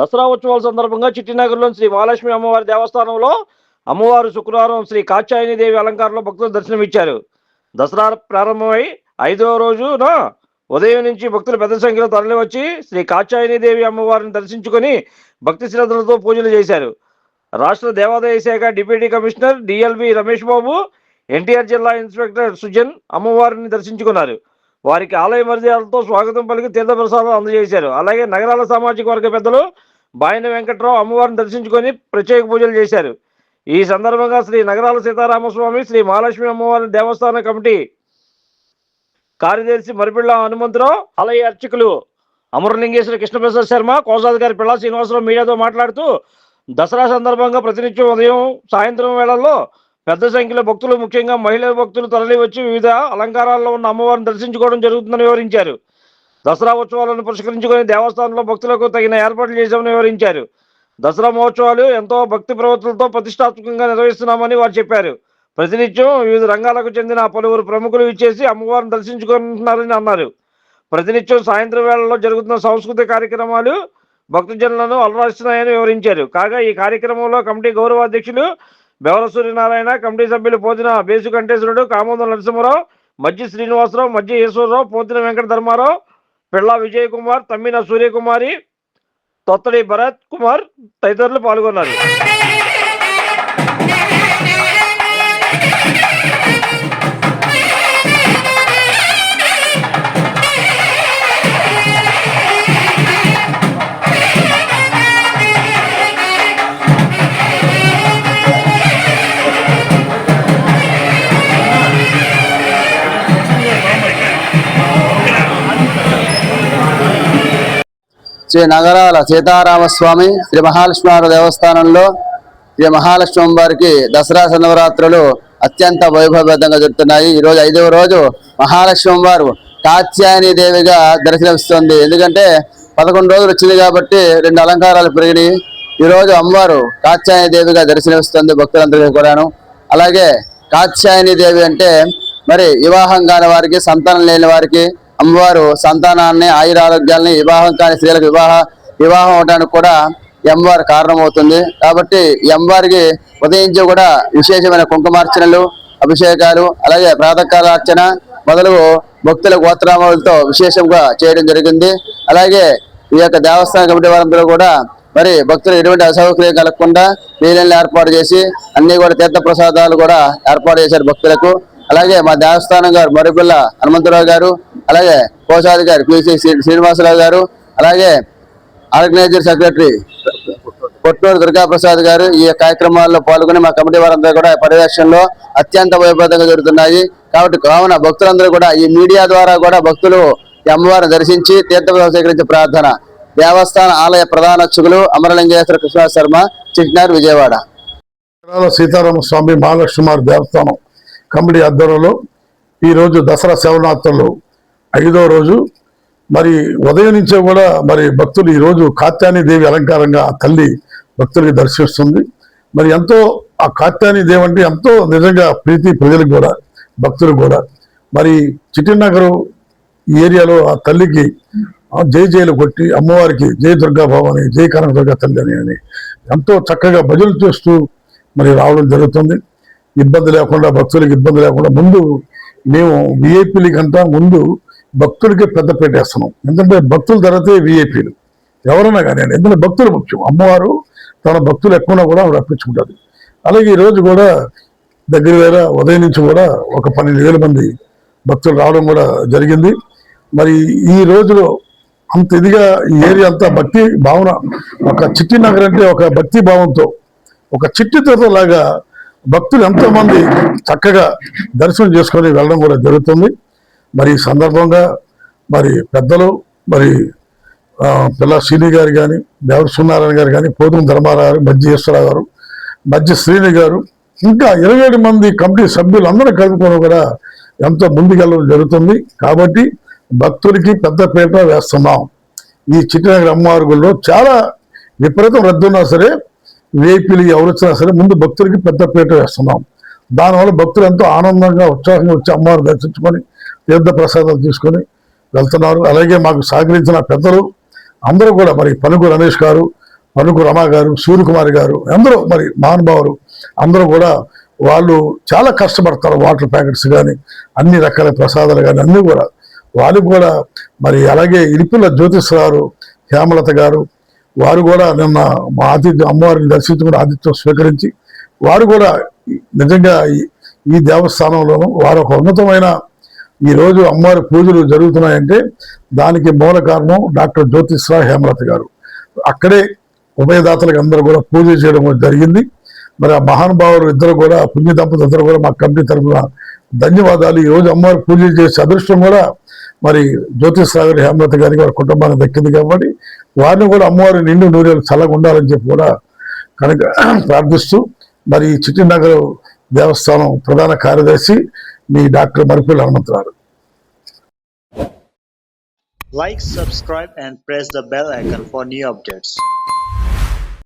దసరా ఉత్సవాల సందర్భంగా చిట్టినగర్లోని శ్రీ మహాలక్ష్మి అమ్మవారి దేవస్థానంలో అమ్మవారు శుక్రవారం శ్రీ కాచాయని దేవి అలంకారంలో భక్తులు దర్శనమిచ్చారు. దసరా ప్రారంభమై ఐదవ రోజున ఉదయం నుంచి భక్తులు పెద్ద సంఖ్యలో తరలివచ్చి శ్రీ కాచాయని దేవి అమ్మవారిని దర్శించుకొని భక్తి శ్రద్ధలతో పూజలు చేశారు. రాష్ట్ర దేవాదాయ శాఖ deputy commissioner DLB Ramesh Babu NTR జిల్లా ఇన్స్పెక్టర్ సుజన్ అమ్మవారిని దర్శించుకున్నారు. వారికి ఆలయ మర్యాదలతో స్వాగతం పలికి తీర్థప్రసాదాలు అందజేశారు. అలాగే నగరాల సామాజిక వర్గ పెద్దలు బాయిన వెంకట్రావు అమ్మవారిని దర్శించుకొని ప్రత్యేక పూజలు చేశారు. ఈ సందర్భంగా శ్రీ నగరాల సీతారామస్వామి శ్రీ మహాలక్ష్మి అమ్మవారి దేవస్థాన కమిటీ కార్యదర్శి మరిపిళ్ళ హనుమంతరావు ఆలయ అర్చకులు అమరలింగేశ్వర కృష్ణప్రసాద్ శర్మ కోశాధికారి పిల్ల శ్రీనివాసరావు మీడియాతో మాట్లాడుతూ దసరా సందర్భంగా ప్రతినిత్యం ఉదయం సాయంత్రం వేళల్లో పెద్ద సంఖ్యలో భక్తులు ముఖ్యంగా మహిళా భక్తులు తరలి వచ్చి వివిధ అలంకారాల్లో ఉన్న అమ్మవారిని దర్శించుకోవడం జరుగుతుందని వివరించారు. దసరా ఉత్సవాలను పురస్కరించుకుని దేవస్థానంలో భక్తులకు తగిన ఏర్పాట్లు చేశామని వివరించారు. దసరా మహోత్సవాలు ఎంతో భక్తి ప్రవృత్తులతో ప్రతిష్టాత్మకంగా నిర్వహిస్తున్నామని వారు చెప్పారు. ప్రతినిత్యం వివిధ రంగాలకు చెందిన పలువురు ప్రముఖులు ఇచ్చేసి అమ్మవారిని దర్శించుకుంటున్నారని అన్నారు. ప్రతినిత్యం సాయంత్రం వేళలో జరుగుతున్న సాంస్కృతిక కార్యక్రమాలు భక్తజనులను అలరాస్తున్నాయని వివరించారు. కాగా ఈ కార్యక్రమంలో కమిటీ గౌరవ అధ్యక్షులు బెవర సూర్యనారాయణ కమిటీ సభ్యులు పోతిన బేసు కంటేశ్వరుడు కామోదం నరసింహరావు మజ్జి శ్రీనివాసరావు మజ్జి ఈశ్వరరావు పోతిన వెంకట ధర్మారావు పిళ్ళ విజయ్ కుమార్ తమ్మిన సూర్యకుమారి తొత్తడి భరత్ కుమార్ తదితరులు పాల్గొన్నారు. శ్రీ నగరాల సీతారామస్వామి శ్రీ మహాలక్ష్మి దేవస్థానంలో శ్రీ మహాలక్ష్మి వారికి దసరా నవరాత్రులు అత్యంత వైభవబద్ధంగా జరుగుతున్నాయి ఈరోజు ఐదవ రోజు మహాలక్ష్మి వారు కాత్యాయని దేవిగా దర్శనమిస్తుంది. ఎందుకంటే పదకొండు రోజులు వచ్చింది కాబట్టి రెండు అలంకారాలు పెరిగినాయి. ఈరోజు అమ్మవారు కాత్యాయని దేవిగా దర్శనమిస్తుంది భక్తులందరికీ కూడాను. అలాగే కాత్యాయని దేవి అంటే మరి వివాహం కాని వారికి సంతానం లేని వారికి అమ్మవారు సంతానాన్ని ఆయురారోగ్యాలని వివాహం కాని స్త్రీలకు వివాహ వివాహం అవడానికి కూడా ఈ కారణమవుతుంది. కాబట్టి ఎంవారికి ఉదయించి కూడా విశేషమైన కుంకుమార్చనలు అభిషేకాలు అలాగే ప్రాతకాల అర్చన మొదలగు భక్తుల గోత్రామాలతో విశేషంగా చేయడం జరిగింది. అలాగే ఈ యొక్క దేవస్థాన కమిటీ వారందరూ కూడా మరి భక్తులు ఎటువంటి అసౌకర్యం కలగకుండా నీళ్ళని ఏర్పాటు చేసి అన్ని కూడా తీర్థ ప్రసాదాలు కూడా ఏర్పాటు చేశారు భక్తులకు. అలాగే మా దేవస్థానం గారు మరుపుల్ల హనుమంతరావు గారు అలాగే కోశాధికారి పిసి శ్రీనివాసరావు గారు అలాగే ఆర్గనైజర్ సెక్రటరీ కొట్టూరు దుర్గాప్రసాద్ గారు ఈ కార్యక్రమాల్లో పాల్గొని మా కమిటీ వారందరూ కూడా పర్యవేక్షణలో అత్యంత వైభవంగా జరుగుతున్నాయి. కాబట్టి కావున భక్తులందరూ కూడా ఈ మీడియా ద్వారా కూడా భక్తులు ఈ అమ్మవారిని దర్శించి తీర్థం సేకరించి ప్రార్థన. దేవస్థాన ఆలయ ప్రధానర్చకులు అమరలింగేశ్వర కృష్ణ శర్మ చిట్నార్ విజయవాడ. సీతారామ స్వామి మహాలక్ష్మారి దేవస్థానం కమిటీ ఆధ్వర్యంలో ఈరోజు దసరా శవనాథులు ఐదో రోజు. మరి ఉదయం నుంచే కూడా మరి భక్తులు ఈరోజు కాత్యాని దేవి అలంకారంగా ఆ తల్లి భక్తులకి దర్శిస్తుంది. మరి ఎంతో ఆ కాత్యాని దేవి అంటే ఎంతో నిజంగా ప్రీతి ప్రజలకు కూడా భక్తులకు కూడా. మరి చిటినగర్ ఈ ఏరియాలో ఆ తల్లికి ఆ జై జైలు కొట్టి అమ్మవారికి జై దుర్గా భవాని జై కనక దుర్గా తల్లి అని అని ఎంతో చక్కగా భజనలు చేస్తూ మరి రావడం జరుగుతుంది. ఇబ్బంది లేకుండా భక్తులకు ఇబ్బంది లేకుండా ముందు మేము విఐపీలకి ముందు భక్తుడికి పెద్ద వేస్తున్నాం. ఎందుకంటే భక్తుల తర్వాతే విఐపీలు ఎవరైనా కానీ ఎందుకంటే భక్తులు ముఖ్యం. అమ్మవారు తన భక్తులు ఎక్కువ కూడా ఆవిడ అప్పించుకుంటారు అలాగే ఈ రోజు కూడా దగ్గర దగ్గర ఉదయం నుంచి కూడా ఒక పన్నెండు వేల మంది భక్తులు రావడం కూడా జరిగింది. మరి ఈ రోజులో అంత ఇదిగా ఈ ఏరియా అంతా భక్తి భావన ఒక చిట్టి నగర్ అంటే ఒక భక్తి భావంతో ఒక చిట్టి లాగా భక్తులు ఎంతోమంది చక్కగా దర్శనం చేసుకొని వెళ్ళడం కూడా జరుగుతుంది. మరి సందర్భంగా మరి పెద్దలు మరి పిల్ల శ్రీని గారు కానీ దేవర సున్నారాయణ గారు కానీ పోతుం ధర్మారావు గారు మధ్య ఈశ్వరరావు గారు మధ్య శ్రీని గారు ఇంకా ఇరవై ఏడు మంది కమిటీ సభ్యులు అందరూ కలుపుకొని కూడా ఎంతో ముందుకెళ్ళడం జరుగుతుంది. కాబట్టి భక్తులకి పెద్దపీట వేస్తున్నాం. ఈ చిట్టినగర్ అమ్మవారి చాలా విపరీతం రద్దున్నా సరే విఐపీలు ఎవరు వచ్చినా సరే ముందు భక్తులకి పెద్దపీట వేస్తున్నాం. దానివల్ల భక్తులు ఎంతో ఆనందంగా ఉత్సాహంగా వచ్చి అమ్మవారిని దర్శించుకొని తీర్థ ప్రసాదాలు తీసుకొని వెళ్తున్నారు. అలాగే మాకు సహకరించిన పెద్దలు అందరూ కూడా మరి పనుకు రమేష్ గారు పనుకు రమా గారు సూర్యకుమారి గారు అందరూ మరి మహానుభావులు అందరూ కూడా వాళ్ళు చాలా కష్టపడతారు వాటర్ ప్యాకెట్స్ కానీ అన్ని రకాల ప్రసాదాలు కానీ అన్నీ కూడా. వాళ్ళు కూడా మరి అలాగే ఇరిపిల్ల జ్యోతిష్రావు హేమలత గారు వారు కూడా నిన్న మా ఆతిథ్యం అమ్మవారిని దర్శించుకుని ఆతిథ్యం స్వీకరించి వారు కూడా నిజంగా ఈ- ఈ దేవస్థానంలోనూ వారు ఒక ఉన్నతమైన ఈ రోజు అమ్మవారి పూజలు జరుగుతున్నాయంటే దానికి మూల కారణం డాక్టర్ జ్యోతిష్రావు హేమలత గారు. అక్కడే ఉభయదాతలకు అందరూ కూడా పూజ చేయడం జరిగింది. మరి ఆ మహానుభావులు ఇద్దరు కూడా పుణ్య దంపతులు ఇద్దరు కూడా మా కమిటీ తరఫున ధన్యవాదాలు. ఈ రోజు అమ్మవారి పూజ చేసే అదృష్టం కూడా మరి జ్యోతిష్రావు గారి హేమలత గారికి వారి కుటుంబానికి దక్కింది కాబట్టి వారిని కూడా అమ్మవారి నిండు నూరేళ్ళు చల్లగా ఉండాలని చెప్పి కూడా కనుక ప్రార్థిస్తూ మరి చిట్టి నగర దేవస్థానం ప్రధాన కార్యదర్శి మీ doctor Maripul Hanumantharao like subscribe and press